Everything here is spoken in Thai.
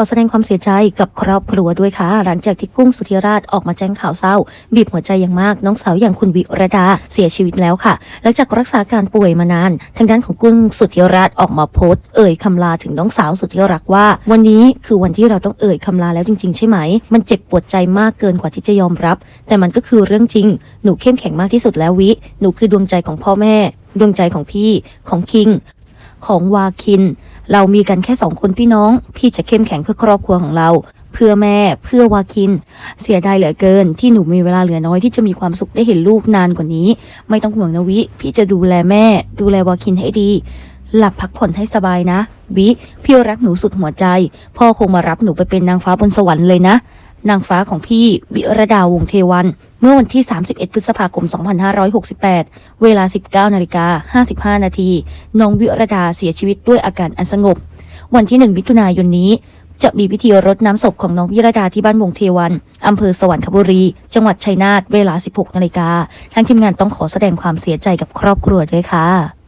อแสดงความเสียใจกับครอบครัวด้วยค่ะ หลังจากที่กุ้งสุธิราชออกมาแจ้งข่าวเศร้า บีบหัวใจอย่างมากน้องสาวอย่างคุณวิรดาเสียชีวิตแล้วค่ะหลังจากรักษาการป่วยมานาน ทางด้านของกุ้งสุธิราชออกมาโพสต์เอ่ยคำลาถึงน้องสาวสุดที่รักว่า วันนี้คือวันที่เราต้องเอ่ยคำลาแล้วจริง ๆ ใช่ไหม มันเจ็บปวดใจมากเกินกว่าที่จะยอมรับ แต่มันก็คือเรื่องจริง หนูเข้มแข็งมากที่สุดแล้ววิ หนูคือดวงใจของพ่อแม่ ดวงใจของพี่ของคิง ของวาคิน เรามีกันแค่สองคนพี่น้อง พี่จะเข้มแข็งเพื่อครอบครัวของเรา เพื่อแม่เพื่อวาคิน เสียดายเหลือเกิน ที่หนูมีเวลาเหลือน้อยที่จะมีความสุขได้เห็นลูกนานกว่านี้ ไม่ต้องห่วงนะวิ พี่จะดูแลแม่ ดูแลวาคินให้ดี หลับพักผ่อนให้สบายนะวิพี่รักหนูสุดหัวใจ พ่อคงมารับหนูไปเป็นนางฟ้าบนสวรรค์เลยนะ นางฟ้าของพี่วิรดาวงเทวัน เมื่อวันที่ 31 พฤษภาคม 2568 เวลา 19นาฬิกา55 นาที น้องวิรดาเสียชีวิตด้วยอาการอันสงบ วันที่ 1 มิถุนายนนี้ จะมีพิธีรดน้ำศพของน้องวิรดาที่บ้านวงเทวันอำเภอสวรรคบุรี จังหวัดชัยนาท เวลา 16 นาฬิกาทางทีมงานต้องขอแสดงความเสียใจกับครอบครัวด้วยค่ะ